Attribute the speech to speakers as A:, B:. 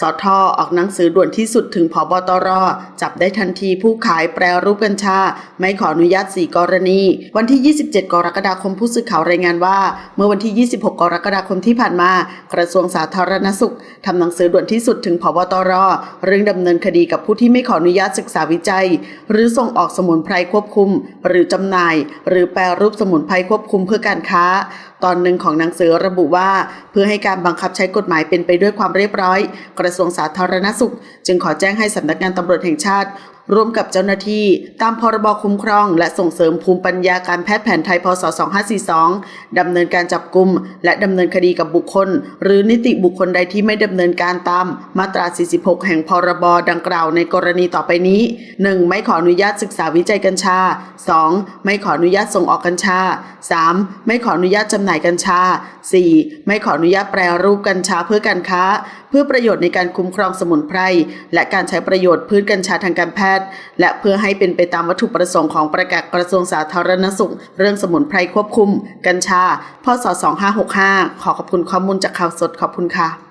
A: สอทอออกหนังสือด่วนที่สุดถึงพบตร จับได้ทันทีผู้ขายแปรรูปกัญชา ไม่ขออนุญาต 4 กรณี วันที่ 27 กรกฎาคมผู้สื่อข่าวรายงานว่า เมื่อวันที่ 26 กรกฎาคมที่ผ่านมา กระทรวงสาธารณสุขทำหนังสือด่วนที่สุดถึงพบตร เรื่องดำเนินคดีกับผู้ที่ไม่ขออนุญาตศึกษาวิจัย หรือส่งออกสมุนไพรควบคุม หรือจำหน่าย หรือแปรรูปสมุนไพรควบคุมเพื่อการค้า ตอนหนึ่งของหนังสือระบุว่า เพื่อให้การบังคับใช้กฎหมายเป็นไปด้วยความเรียบร้อยกระทรวงสาธารณสุข จึงขอแจ้งให้สำนักงานตำรวจแห่งชาติร่วมกับเจ้าหน้าที่ตามพรบคุ้มครอง และส่งเสริมภูมิปัญญาการแพทย์แผนไทยพศ 2542 ดำเนินการจับกลุ่ม และดำเนินคดีกับบุคคล หรือนิติบุคคลใดที่ไม่ดำเนินการตามมาตรา 46 แห่งพรบดังกล่าวในกรณีต่อไปนี้ 1. ไม่ขออนุญาตศึกษาวิจัยกัญชา 2. ไม่ขออนุญาตส่งออกกัญชา 3. ไม่ขออนุญาตจำหน่ายกัญชา 4. ไม่ขออนุญาตแปรรูปกัญชาเพื่อการค้า เพื่อประโยชน์ในการคุ้มครองสมุนไพรและการใช้ประโยชน์พืชกัญชาทางการแพทย์ทย์ และเพื่อให้เป็นไปตามวัตถุประสงค์ของประกาศกระทรวงสาธารณสุข เรื่องสมุนไพรควบคุม กัญชา พศ 2565 ขอขอบคุณข้อมูลจากข่าวสดขอบคุณค่ะ